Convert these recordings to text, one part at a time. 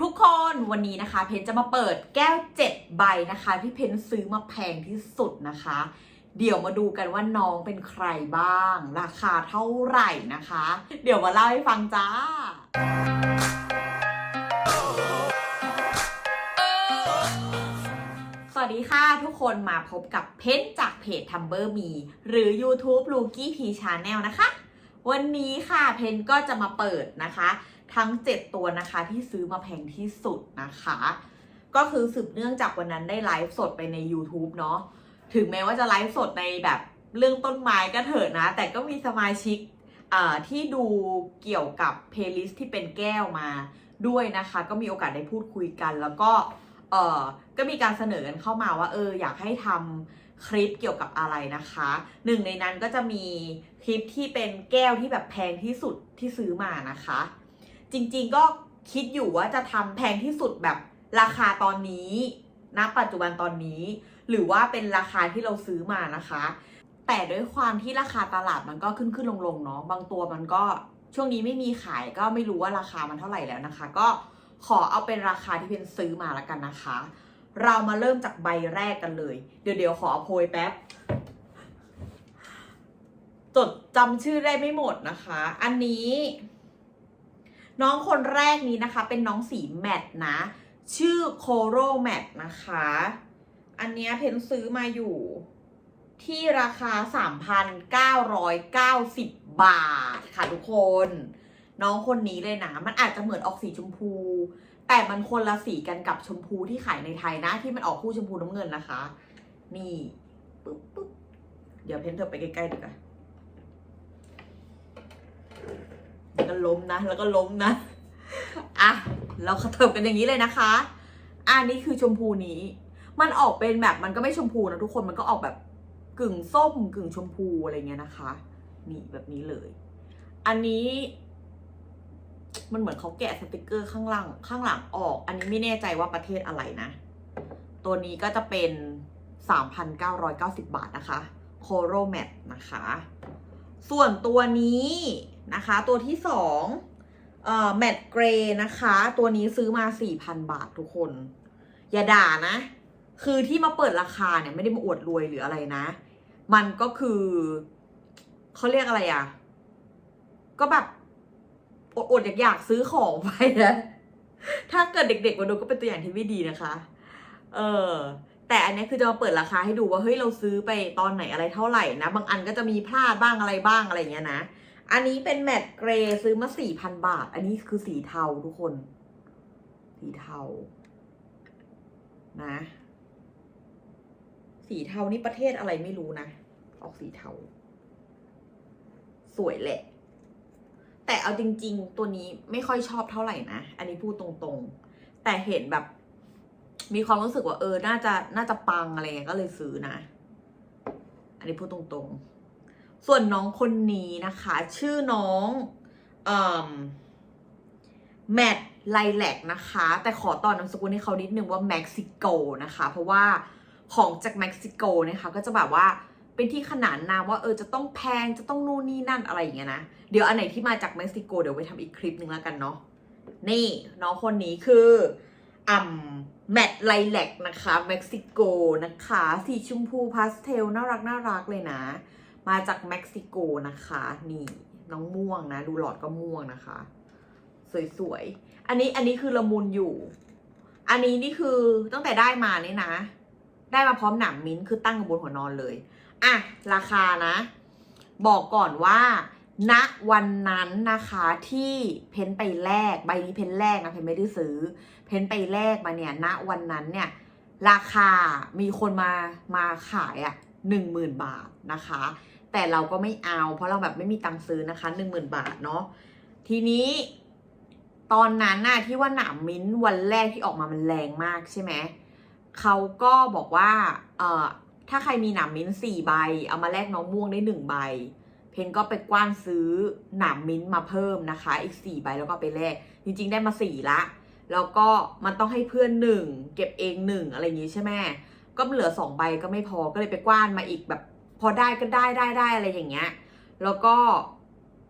ทุกคนวันนี้นะคะ เพนจะมาเปิดแก้ว 7 ใบนะคะ ที่เพนซื้อมาแพงที่สุดนะคะ เดี๋ยวมาดูกันว่าน้องเป็นใครบ้าง ราคาเท่าไหร่นะคะ เดี๋ยวมาเล่าให้ฟังจ้าสวัสดีค่ะทุกคนมาพบกับเพนจากเพจ t u m b e r Me หรือ YouTube l u k i P Channel นะคะ วันนี้ค่ะเพนก็จะมาเปิดนะคะ ทั้ง 7 ตัวนะคะที่ซื้อมาแพงที่สุดนะคะ ก็คือสืบเนื่องจากวันนั้นได้ไลฟ์สดไปใน YouTube เนาะถึงแม้ว่าจะไลฟ์สดในแบบเรื่องต้นไม้ก็เถิดนะ แต่ก็มีสมาชิกอ่าที่ดูเกี่ยวกับเพลย์ลิสต์ที่เป็นแก้วมาด้วยนะคะ ก็มีโอกาสได้พูดคุยกัน แล้วก็เออก็มีการเสนอกันเข้ามาว่าเอออยากให้ทำ คลิปเกี่ยวกับอะไรนะคะ หนึ่งในนั้นก็จะมีคลิปที่เป็นแก้วที่แบบแพงที่สุดที่ซื้อมานะคะ จริงๆก็คิดอยู่ว่าจะทำแพงที่สุดแบบราคาตอนนี้ณปัจจุบันตอนนี้ หรือว่าเป็นราคาที่เราซื้อมานะคะ แต่ด้วยความที่ราคาตลาดมันก็ขึ้นขึ้นลงลงๆเนาะบางตัวมันก็ช่วงนี้ไม่มีขายก็ไม่รู้ว่าราคามันเท่าไหร่แล้วนะคะ ก็ขอเอาเป็นราคาที่เป็นซื้อมาแล้วกันนะคะ เรามาเริ่มจากใบแรกกันเลย เดี๋ยวเดี๋ยวขอโพยแป๊บ จดจำชื่อได้ไม่หมดนะคะ อันนี้ น้องคนแรกนี้นะคะ เป็นน้องสีแมทนะ ชื่อโคโรแมทนะคะ อันนี้เพนซื้อมาอยู่ที่ราคา 3,990 บาทค่ะทุกคน น้องคนนี้เลยนะ มันอาจจะเหมือนออกสีชมพู แต่มันคนละสีกันกับชมพูที่ขายในไทยนะ ที่มันออกคู่ชมพูน้ำเงินนะคะ นี่ปึ๊บปึ๊บเดี๋ยวเพนเธอไปใกล้ๆดีกว่าแล้วก็ล้มนะ แล้วก็ล้มนะ อะ เรากระเถิบกันอย่างนี้เลยนะคะ อันนี้คือชมพูนี้ มันออกเป็นแบบมันก็ไม่ชมพูนะทุกคน มันก็ออกแบบกึ่งส้ม กึ่งชมพูอะไรเงี้ยนะคะ นี่แบบนี้เลย อันนี้ มันเหมือนเขาแกะสติกเกอร์ข้างหลังข้างหลังออก อันนี้ไม่แน่ใจว่าประเทศอะไรนะ ตัวนี้ก็จะเป็น 3,990 บาทนะคะโคโรแมทนะคะ ส่วนตัวนี้นะคะ ตัวที่สองเอ่อแมตเกรนะคะ ตัวนี้ซื้อมา 4,000 บาททุกคน อย่าด่านะ คือที่มาเปิดราคาเนี่ย ไม่ได้มาอวดรวยหรืออะไรนะ มันก็คือ เขาเรียกอะไรอะก็แบบ อดอดอยากอยากๆซื้อของไปนะ ถ้าเกิดเด็กๆมาดูก็เป็นตัวอย่างที่ไม่ดีนะคะ เออ แต่อันนี้คือจะมาเปิดราคาให้ดูว่าเฮ้ยเราซื้อไปตอนไหนอะไรเท่าไหร่นะ บางอันก็จะมีพลาดบ้างอะไรบ้างอะไรเงี้ยนะ อันนี้เป็นแมตต์เกรย์ซื้อมาสี่พันบาท อันนี้คือสีเทาทุกคน สีเทา นะ สีเทานี่ประเทศอะไรไม่รู้นะ ออกสีเทา สวยแหละ แต่เอาจริง ๆ ตัวนี้ไม่ค่อยชอบเท่าไหร่นะ อันนี้พูดตรงๆ แต่เห็นแบบ มีความรู้สึกว่าเออ น่าจะ น่าจะปังอะไรเงี้ยก็เลยซื้อนะ อันนี้พูดตรงๆ ส่วนน้องคนนี้นะคะ ชื่อน้องอแมทไลแลกนะคะ แต่ขอต่อนามสกุลให้เขานิดนึงว่าเม็กซิโกนะคะ เพราะว่าของจากเม็กซิโกนะคะ ก็จะแบบว่า เป็นที่ขนานนามว่าเออจะต้องแพงจะต้องนู่นนี่นั่นอะไรอย่างเงี้ยนะ เดี๋ยวอันไหนที่มาจากเม็กซิโกเดี๋ยวไปทำอีกคลิปหนึ่งแล้วกันเนาะนี่น้องคนนี้คืออ่ำแมทไลแลกนะคะเม็กซิโกนะคะ สีชมพูพาสเทลน่ารักน่ารักเลยนะ มาจากเม็กซิโกนะคะ นี่น้องม่วงนะ ดูหลอดก็ม่วงนะคะ สวยๆ อันนี้อันนี้คือละมุนอยู่ อันนี้นี่คือตั้งแต่ได้มาเนี่ยนะ ได้มาพร้อมหนังมิ้นท์คือตั้งบนหัวนอนเลย อะราคานะ บอกก่อนว่าณวันนั้นนะคะที่เพนไปแลกใบนี้เพนแลกนะเพนไม่ได้ซื้อ เพนไปแลกมาเนี่ยณวันนั้นเนี่ย ราคามีคนมามาขายอะหนึ่งหมื่นบาทนะคะ แต่เราก็ไม่เอา เพราะเราแบบไม่มีตังค์ซื้อนะคะหนึ่งหมื่นบาทเนาะทีนี้ตอนนั้นน่ะที่ว่าหนามมิ้นวันแรกที่ออกมามันแรงมากใช่ไหมเขาก็บอกว่าเออ ถ้าใครมีหนามมิ้นสี่ใบ เอามาแลกน้องม่วงได้หนึ่งใบ เพนก็ไปกว้านซื้อหนามมิ้นมาเพิ่มนะคะ อีกสี่ใบแล้วก็ไปแลกจริง ๆ ได้มาสี่ละ แล้วก็มันต้องให้เพื่อนหนึ่งเก็บเองหนึ่งอะไรอย่างงี้ใช่ไหมก็เหลือสองใบก็ไม่พอก็เลยไปกว้านมาอีกแบบ พอได้ก็ได้ได้ได้อะไรอย่างเงี้ย แล้วก็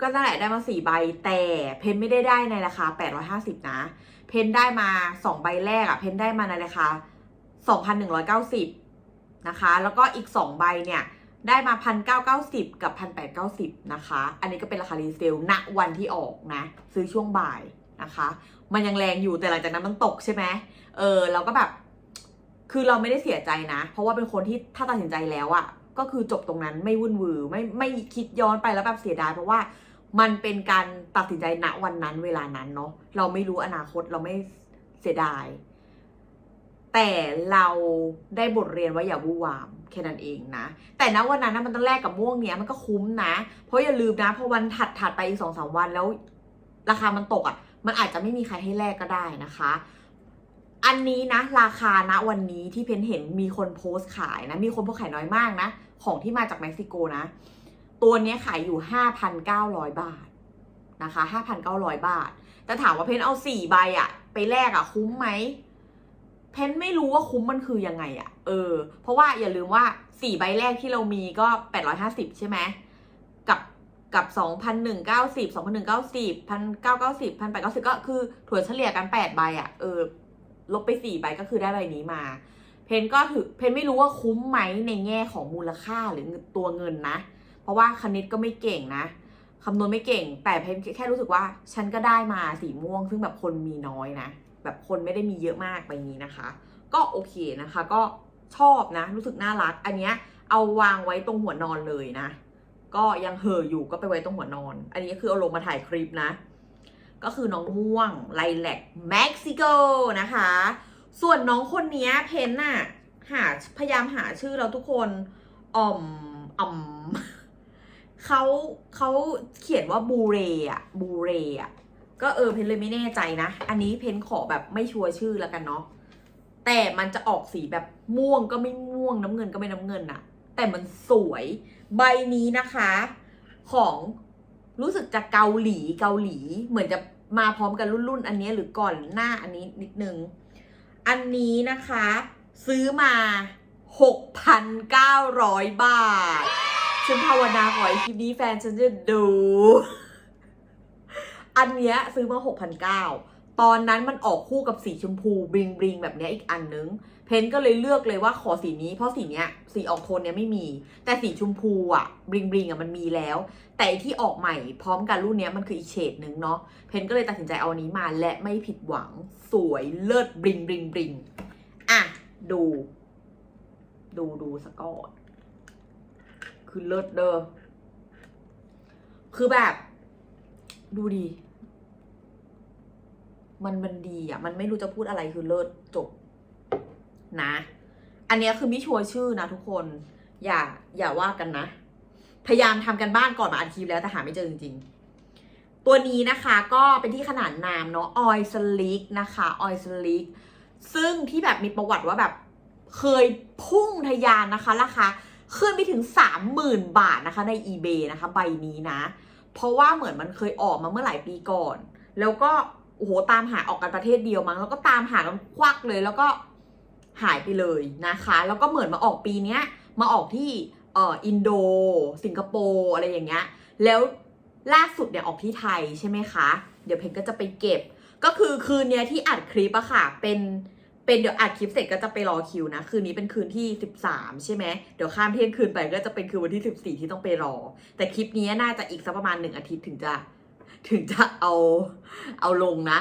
ก็นั่นแหละได้มาสี่ใบแต่เพนไม่ได้ได้ในราคา850นะ เพนได้มาสองใบแรกอะเพนได้มาในราคา2,190น นะคะ แล้วก็อีก 2 ใบเนี่ยได้มา 1,990 กับ 1,890 นะคะ อันนี้ก็เป็นราคารีเซลณวันที่ออกนะ ซื้อช่วงบ่ายนะคะ มันยังแรงอยู่แต่หลังจากนั้นมันตกใช่ไหมเออเราก็แบบ คือเราไม่ได้เสียใจนะ เพราะว่าเป็นคนที่ถ้าตัดสินใจแล้วอะก็คือจบตรงนั้นไม่วุ่นวือไม่ไม่คิดย้อนไปแล้วแบบเสียดายเพราะว่ามันเป็นการตัดสินใจณวันนั้นเวลานั้นเนาะเราไม่รู้อนาคตเราไม่เสียดาย แต่เราได้บทเรียนว่าอย่าวู่วามแค่นั้นเองนะ แต่ณวันนั้นมันต้องแลกกับม่วงเนี้ยมันก็คุ้มนะ เพราะอย่าลืมนะพอวันถัดถัดไปอีกสองสามวันแล้ว ราคามันตกอะ่ะ มันอาจจะไม่มีใครให้แลกก็ได้นะคะ อันนี้นะ ราคาณวันนี้ที่เพนเห็นมีคนโพสต์ขายนะ มีคนโพสต์ขายน้อยมากนะ ของที่มาจากเม็กซิโกนะ ตัวเนี้ยขายอยู่ 5,900 บาทนะคะ 5,900 บาท แต่ถามว่าเพนเอาสี่ใบอะไปแลกอะคุ้มไหม เพนไม่รู้ว่าคุ้มมันคือยังไงอะเออ เพราะว่าอย่าลืมว่าสี่ใบแรกที่เรามีก็850ใช่ไหมกับกับ2,190 2,190 1,990 1,890ก็คือถั่วเฉลี่ยกัน8ใบอะเออ ลบไป4ใบก็คือได้ใบนี้มา เพนก็ถือเพนไม่รู้ว่าคุ้มไหมในแง่ของมูลค่าหรือตัวเงินนะ เพราะว่าคณิตก็ไม่เก่งนะคำนวณไม่เก่ง แต่เพนแค่รู้สึกว่า ฉันก็ได้มาสีม่วง ซึ่งแบบคนมีน้อยนะ แบบคนไม่ได้มีเยอะมากใบนี้นะคะ ก็โอเคนะคะ ก็ชอบนะ รู้สึกน่ารัก อันเนี้ยเอาวางไว้ตรงหัวนอนเลยนะ ก็ยังเห่ออยู่ก็ไปไว้ตรงหัวนอน อันนี้คือเอาลงมาถ่ายคลิปนะ ก็คือน้องม่วงไลแลกเม็กซิโกนะคะ ส่วนน้องคนนี้เพนน่ะหาพยายามหาชื่อแล้วทุกคนอ่อมอ่อมเขาเขาเขียนว่าบูเรอะบูเรอะ ก็เออเพนเลยไม่แน่ใจนะ อันนี้เพนขอแบบไม่ชัวร์ชื่อแล้วกันเนาะแต่มันจะออกสีแบบม่วงก็ไม่ม่วงน้ำเงินก็ไม่น้ำเงินอะแต่มันสวยใบนี้นะคะ ของรู้สึกจะเกาหลีเกาหลี เหมือนจะมาพร้อมกันรุ่นๆอันนี้หรือก่อนหน้าอันนี้นิดนึง อันนี้นะคะ ซื้อมา 6,900 บาทฉันภาวนาขอให้คลิปนี้แฟนฉันจะดู อันเนี้ยซื้อมา 6,900 ตอนนั้นมันออกคู่กับสีชมพูบลิงบลิงแบบเนี้ยอีกอันนึง เพนก็เลยเลือกเลยว่าขอสีนี้ เพราะสีเนี้ยสีออกโทนเนี้ยไม่มี แต่สีชมพูอะบลิงบลิงอะมันมีแล้ว แต่อ้ที่ออกใหม่พร้อมกันรุ่นเนี้ยมันคืออีกเฉดหนึ่งเนาะ เพนก็เลยตัดสินใจเอาอันนี้มาและไม่ผิดหวังสวยเลิศบลิงบลิงบลิงอะดู ดูดูสกอตคือเลิศเด้อคือแบบ ดูดี มันมันดีอะ มันไม่รู้จะพูดอะไรคือเลิศจบนะ อันเนี้ยคือไม่ชัวร์ชื่อนะทุกคน อย่าอย่าว่ากันนะ พยายามทำกันบ้านก่อนมาอัดคลิปแล้วแต่หาไม่เจอจริงๆ ตัวนี้นะคะก็เป็นที่ขนาดนามเนาะออยสลิกนะคะออยสลิกซึ่งที่แบบมีประวัติว่าแบบเคยพุ่งทะยานนะคะราคาขึ้นไปถึง 30,000 บาทนะคะใน eBay นะคะ ใบนี้นะ เพราะว่าเหมือนมันเคยออกมาเมื่อหลายปีก่อน แล้วก็ โอ้โหตามหาออกกันประเทศเดียวมั้งแล้วก็ตามหากันควักเลย แล้วก็หายไปเลยนะคะ แล้วก็เหมือนมาออกปีเนี้ยมาออกที่เอ่ออินโด สิงคโปร์อะไรอย่างเงี้ยแล้วล่าสุดเนี่ยออกที่ไทยใช่ไหมคะ เดี๋ยวเพนก็จะไปเก็บ ก็คือคืนเนี้ยที่อัดคลิปอะค่ะเป็นเป็นเดี๋ยวอัดคลิปเสร็จก็จะไปรอคิวนะ คืนนี้เป็นคืนที่ 13 ใช่ไหมเดี๋ยวข้ามเที่ยงคืนไปก็จะเป็นคืนวันที่ 14 ที่ต้องไปรอ แต่คลิปนี้น่าจะอีกสักประมาณหนึ่งอาทิตย์ถึงจะ ถึงจะเอาเอาลงนะ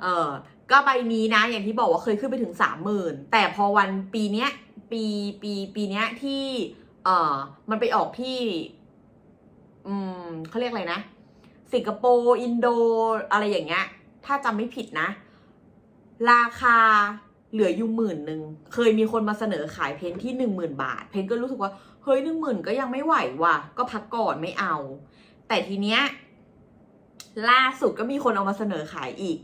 เออก็ใบนี้นะ อย่างที่บอกว่าเคยขึ้นไปถึงสามหมื่นแต่พอวันปีเนี้ย ปีปีปีเนี้ยที่เออมันไปออกที่ อืมเขาเรียกอะไรนะ สิงคโปร์อินโดอะไรอย่างเงี้ย ถ้าจำไม่ผิดนะ ราคาเหลืออยู่หมื่นหนึ่ง เคยมีคนมาเสนอขายเพนที่หนึ่งหมื่นบาท เพนก็รู้สึกว่า เฮ้ยหนึ่งหมื่นก็ยังไม่ไหวว่ะ ก็พักก่อนไม่เอา แต่ทีเนี้ย ล่าสุดก็มีคนเอามาเสนอขายอีก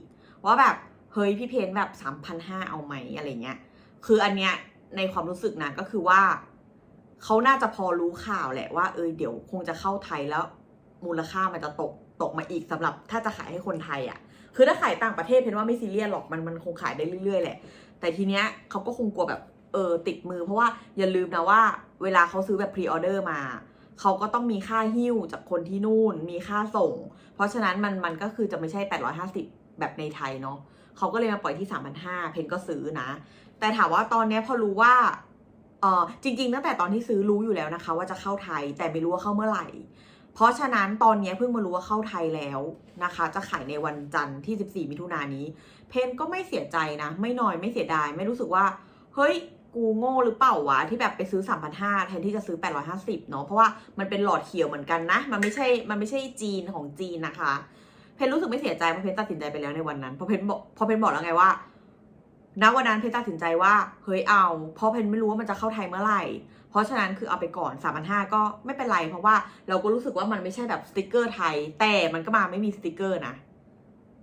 ว่าแบบเฮ้ยพี่เพนแบบสามพันห้าเอาไหมอะไรเงี้ย คืออันเนี้ยในความรู้สึกนะก็คือว่า เขาน่าจะพอรู้ข่าวแหละว่า เออเดี๋ยวคงจะเข้าไทยแล้ว มูลค่ามันจะตกตกมาอีกสำหรับถ้าจะขายให้คนไทยอะ่ะ คือถ้าขายต่างประเทศเพนว่าไม่ซีเรียสหรอกมันมันคงขายได้เรื่อยๆแหละ แต่ทีเนี้ยเขาก็คงกลัวแบบเออติดมือ เพราะว่าอย่าลืมนะว่า เวลาเขาซื้อแบบพรีออเดอร์มา เขาก็ต้องมีค่าหิ้วจากคนที่นู่น มีค่าส่ง เพราะฉะนั้นมันมันก็คือจะไม่ใช่ 850 แบบในไทยเนาะเขาก็เลยมาปล่อยที่ 3,500 เพนก็ซื้อนะ แต่ถามว่าตอนนี้พอรู้ว่าเออจริง ๆ ตั้งแต่ตอนที่ซื้อรู้อยู่แล้วนะคะ ว่าจะเข้าไทยแต่ไม่รู้ว่าเข้าเมื่อไหร่ เพราะฉะนั้นตอนนี้เพิ่งมารู้ว่าเข้าไทยแล้วนะคะ จะขายในวันจันทร์ที่ 14 มิถุนายนนี้ เพนก็ไม่เสียใจนะ ไม่น้อยไม่เสียดาย ไม่รู้สึกว่า เฮ้ย กูโง่หรือเปล่าวะที่แบบไปซื้อ 3,500แทนที่จะซื้อ 850 เนาะเพราะว่ามันเป็นหลอดเขียวเหมือนกันนะ มันไม่ใช่มันไม่ใช่จีนของจีนนะคะ เพนรู้สึกไม่เสียใจเพราะเพนตัดสินใจไปแล้วในวันนั้นเพราะเพนบอกเพราะเพนบอกแล้วไงว่าณวันนั้นเพนตัดสินใจว่าเฮ้ยเอา เพราะเพนไม่รู้ว่ามันจะเข้าไทยเมื่อไหร่ เพราะฉะนั้นคือเอาไปก่อน3,500ก็ไม่เป็นไร เพราะว่าเราก็รู้สึกว่ามันไม่ใช่แบบสติกเกอร์ไทย แต่มันก็มาไม่มีสติกเกอร์นะ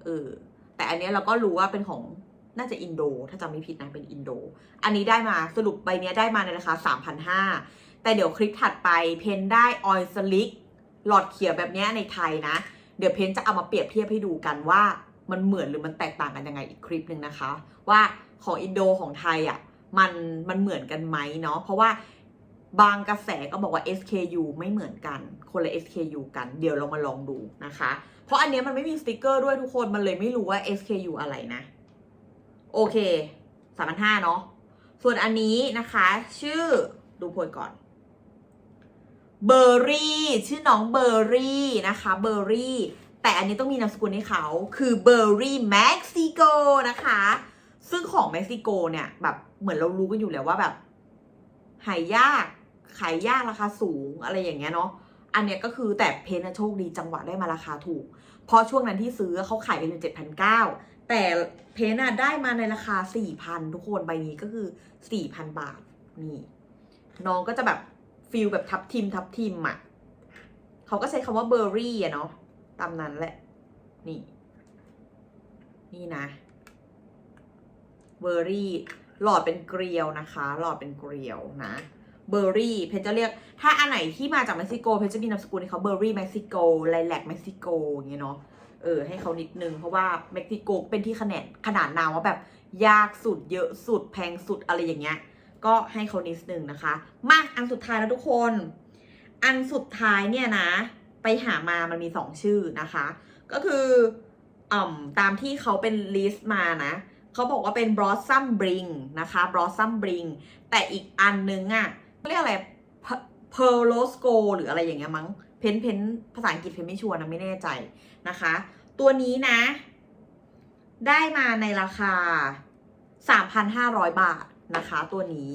เออแต่อันนี้เราก็รู้ว่าเป็นของ น่าจะอินโด ถ้าจำไม่ผิดนะเป็นอินโด อันนี้ได้มาสรุปใบเนี้ยได้มาในราคา 3,500 แต่เดี๋ยวคลิปถัดไปเพนได้ออยสลิกหลอดเขียวแบบเนี้ยในไทยนะ เดี๋ยวเพนจะเอามาเปรียบเทียบให้ดูกันว่ามันเหมือนหรือมันแตกต่างกันยังไงอีกคลิปหนึ่งนะคะ ว่าของอินโดของไทยอะมันมันเหมือนกันไหมเนาะเพราะว่าบางกระแสก็บอกว่า SKU ไม่เหมือนกัน คนละ SKU กันเดี๋ยวเรามาลองดูนะคะ เพราะอันเนี้ยมันไม่มีสติกเกอร์ด้วยทุกคนมันเลยไม่รู้ว่า SKU อะไรนะ โอเคสามพันห้าเนาะ ส่วนอันนี้นะคะ ชื่อดูโพยก่อน เบอร์รี่ชื่อน้องเบอร์รี่นะคะ เบอร์รี่ แต่อันนี้ต้องมีนามสกุลให้เขา คือเบอร์รี่เม็กซิโกนะคะ ซึ่งของเม็กซิโกเนี่ย แบบเหมือนเรารู้กันอยู่แล้วว่าแบบ หายยาก ขายยากราคาสูงอะไรอย่างเงี้ยเนาะ อันเนี้ยก็คือแต่เพนนะโชคดีจังหวะได้มาราคาถูก เพราะช่วงนั้นที่ซื้อเขาขายกันอยู่เจ็ดพันเก้า แต่เพนอะได้มาในราคาสี่พันทุกคนใบนี้ก็คือสี่พันบาทนี่ น้องก็จะแบบฟิลแบบทับทิมทับทิมอะเขาก็ใช้คำว่าเบอร์รี่อะเนาะตามนั้นแหละ นี่ นี่นะเบอร์รี่หลอดเป็นเกลียวนะคะ หลอดเป็นเกลียวนะเบอร์รี่เพนจะเรียก ถ้าอันไหนที่มาจากเม็กซิโกเพนจะมีนามสกุลให้เขาเบอร์รี่เม็กซิโกไลแลกเม็กซิโกอย่างเงี้ยเนาะ เออให้เขานิดนึง เพราะว่าเม็กซิโกเป็นที่ขนาดขนาดนามว่าแบบยากสุดเยอะสุดแพงสุดอะไรอย่างเงี้ย ก็ให้เขานิดนึงนะคะ มาอันสุดท้ายแล้วทุกคน อันสุดท้ายเนี่ยนะ ไปหามามันมีสองชื่อนะคะ ก็คืออ่อมตามที่เขาเป็นลิสต์มานะเขาบอกว่าเป็น Blossom Bring นะคะ Blossom Bring แต่อีกอันนึงอะ่ะเรียกอะไร Pearl s c o หรืออะไรอย่างเงี้ยมั้ง เพนเพนภาษาอังกฤษเพนไม่ชัวร์นะไม่แน่ใจนะคะ ตัวนี้นะ ได้มาในราคา 3,500 บาทนะคะ ตัวนี้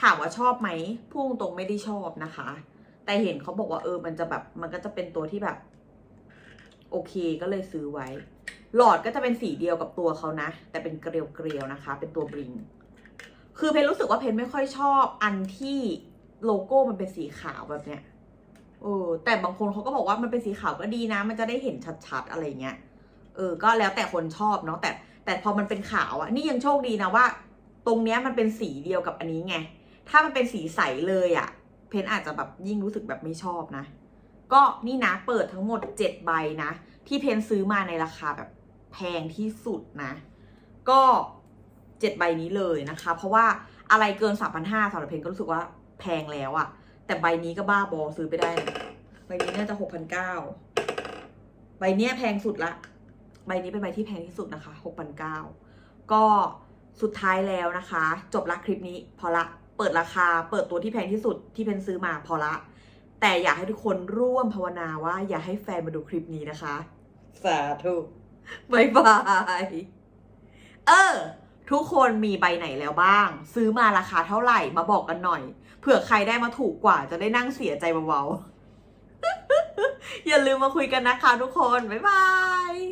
ถามว่าชอบไหมพูดตรงไม่ได้ชอบนะคะ แต่เห็นเขาบอกว่าเออมันจะแบบมันก็จะเป็นตัวที่แบบ โอเคก็เลยซื้อไว้ หลอดก็จะเป็นสีเดียวกับตัวเขานะ แต่เป็นเกลียวๆนะคะ เป็นตัวบริงคือเพนรู้สึกว่าเพนไม่ค่อยชอบอันที่โลโก้มันเป็นสีขาวแบบเนี้ย เออแต่บางคนเขาก็บอกว่ามันเป็นสีขาวก็ดีนะ มันจะได้เห็นชัดๆอะไรเงี้ย เออ ก็แล้วแต่คนชอบเนาะแต่แต่พอมันเป็นขาวอะนี่ยังโชคดีนะว่า ตรงเนี้ยมันเป็นสีเดียวกับอันนี้ไง ถ้ามันเป็นสีใสเลยอะเพนอาจจะแบบยิ่งรู้สึกแบบไม่ชอบนะ ก็นี่นะเปิดทั้งหมด7ใบนะ ที่เพนซื้อมาในราคาแบบแพงที่สุดนะ ก็เจ็ดใบนี้เลยนะคะ เพราะว่าอะไรเกิน3,500สำหรับเพนก็รู้สึกว่าแพงแล้วอะ แต่ใบนี้ก็บ้าบอซื้อไปได้นะใบนี้น่าจะ6,900ใบเนี้ยแพงสุดละ ใบนี้เป็นใบที่แพงที่สุดนะคะ6,900ก็สุดท้ายแล้วนะคะ จบละคลิปนี้พอละเปิดราคาเปิดตัวที่แพงที่สุดที่เพนซื้อมาพอละ แต่อยากให้ทุกคนร่วมภาวนาว่าอย่าให้แฟนมาดูคลิปนี้นะคะ สาธุบายบาย เออ ทุกคนมีใบไหนแล้วบ้าง ซื้อมาราคาเท่าไหร่มาบอกกันหน่อย เผื่อใครได้มาถูกกว่าจะได้นั่งเสียใจเบาๆอย่าลืมมาคุยกันนะคะทุกคน บ๊ายบาย